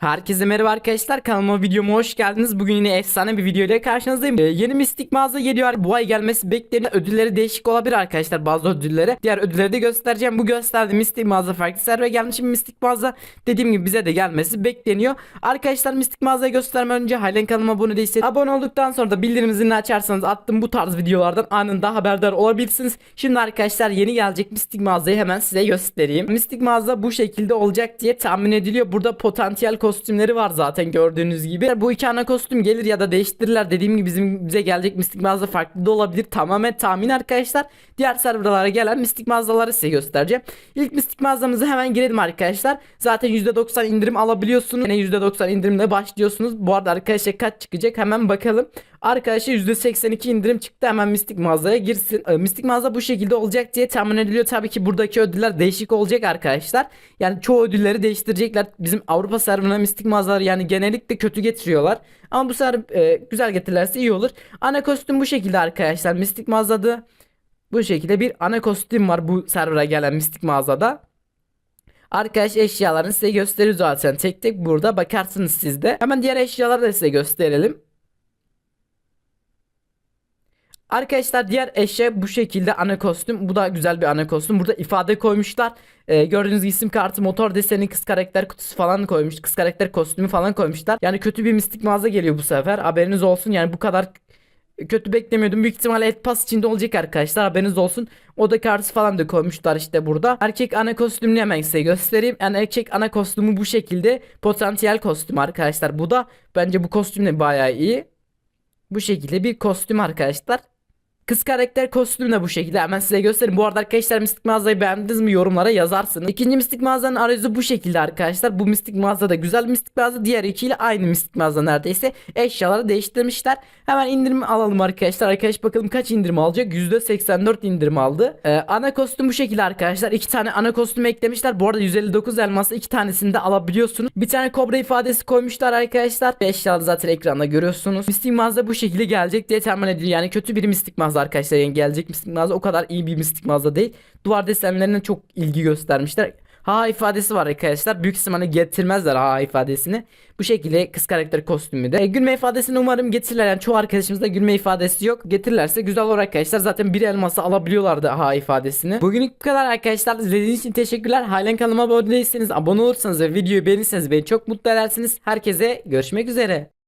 Herkese merhaba arkadaşlar kanalıma videoma hoş geldiniz. Bugün yine efsane bir video ile karşınızdayım. Ee, yeni mistik mağaza geliyor. Bu ay gelmesi bekleniyor. Ödülleri değişik olabilir arkadaşlar bazı ödülleri. Diğer ödülleri de göstereceğim. Bu gösterdiğim mistik mağaza farklı server gelmiş. Şimdi mistik mağaza dediğim gibi bize de gelmesi bekleniyor. Arkadaşlar mistik mağazayı göstermeden önce halen kanalıma abone değilseniz abone olduktan sonra da bildirim zilini açarsanız attığım bu tarz videolardan anında haberdar olabilirsiniz. Şimdi arkadaşlar yeni gelecek mistik mağazayı hemen size göstereyim. Mistik mağaza bu şekilde olacak diye tahmin ediliyor. Burada potansiyel kostümleri var zaten gördüğünüz gibi. Bu iki ana kostüm gelir ya da değiştirirler. Dediğim gibi bizim bize gelecek mistik mağaza farklı da olabilir. Tamamen tahmin arkadaşlar. Diğer serverlara gelen mistik mağazaları size göstereceğim. İlk mistik mağazamıza hemen girelim arkadaşlar. Zaten %90 indirim alabiliyorsunuz. Yine %90 indirimle başlıyorsunuz. Bu arada arkadaşlar kaç çıkacak hemen bakalım. Arkadaşlar %82 indirim çıktı hemen mistik mağazaya girsin. Ee, mistik mağaza bu şekilde olacak diye tahmin ediliyor. Tabii ki buradaki ödüller değişik olacak arkadaşlar. Yani çoğu ödülleri değiştirecekler. Bizim Avrupa serverına mistik mağazalar yani genellikle kötü getiriyorlar. Ama bu sefer e, güzel getirirlerse iyi olur. Ana kostüm bu şekilde arkadaşlar. Mistik mağazada bu şekilde bir ana kostüm var bu server'a gelen mistik mağazada. Arkadaş eşyalarını size gösteriyor zaten. Tek tek burada bakarsınız siz de. Hemen diğer eşyaları da size gösterelim. Arkadaşlar diğer eşya bu şekilde ana kostüm. Bu da güzel bir ana kostüm. Burada ifade koymuşlar. Ee, gördüğünüz isim kartı, motor deseni, kız karakter kutusu falan koymuş. Kız karakter kostümü falan koymuşlar. Yani kötü bir mistik mağaza geliyor bu sefer. Haberiniz olsun. Yani bu kadar kötü beklemiyordum. Büyük ihtimalle et pas içinde olacak arkadaşlar. Haberiniz olsun. Oda kartı falan da koymuşlar işte burada. Erkek ana kostümünü hemen size göstereyim. Yani erkek ana kostümü bu şekilde. Potansiyel kostüm arkadaşlar. Bu da bence bu kostüm de bayağı iyi. Bu şekilde bir kostüm arkadaşlar. Kız karakter kostümü de bu şekilde hemen size göstereyim. Bu arada arkadaşlar mistik mağazayı beğendiniz mi yorumlara yazarsınız. İkinci mistik mağazanın arayüzü bu şekilde arkadaşlar. Bu mistik mağaza da güzel mistik mağaza. Diğer ikiyle aynı mistik mağaza neredeyse. Eşyaları değiştirmişler. Hemen indirim alalım arkadaşlar. Arkadaş bakalım kaç indirim alacak. %84 indirim aldı. Ee, ana kostüm bu şekilde arkadaşlar. İki tane ana kostüm eklemişler. Bu arada 159 elması iki tanesini de alabiliyorsunuz. Bir tane kobra ifadesi koymuşlar arkadaşlar. Eşyaları zaten ekranda görüyorsunuz. Mistik mağaza bu şekilde gelecek diye tahmin ediliyor. Yani kötü bir mistik mağaza arkadaşlar. Yani gelecek mistik mağaza o kadar iyi bir mistik mağaza değil. Duvar desenlerine çok ilgi göstermişler. Ha ifadesi var arkadaşlar. Büyük ihtimalle getirmezler ha ifadesini. Bu şekilde kız karakter kostümü de. E, gülme ifadesini umarım getirirler. Yani çoğu arkadaşımızda gülme ifadesi yok. Getirirlerse güzel olur arkadaşlar. Zaten bir elması alabiliyorlardı ha ifadesini. Bugünlük bu kadar arkadaşlar. İzlediğiniz için teşekkürler. Halen kanalıma abone değilseniz abone olursanız ve videoyu beğenirseniz beni çok mutlu edersiniz. Herkese görüşmek üzere.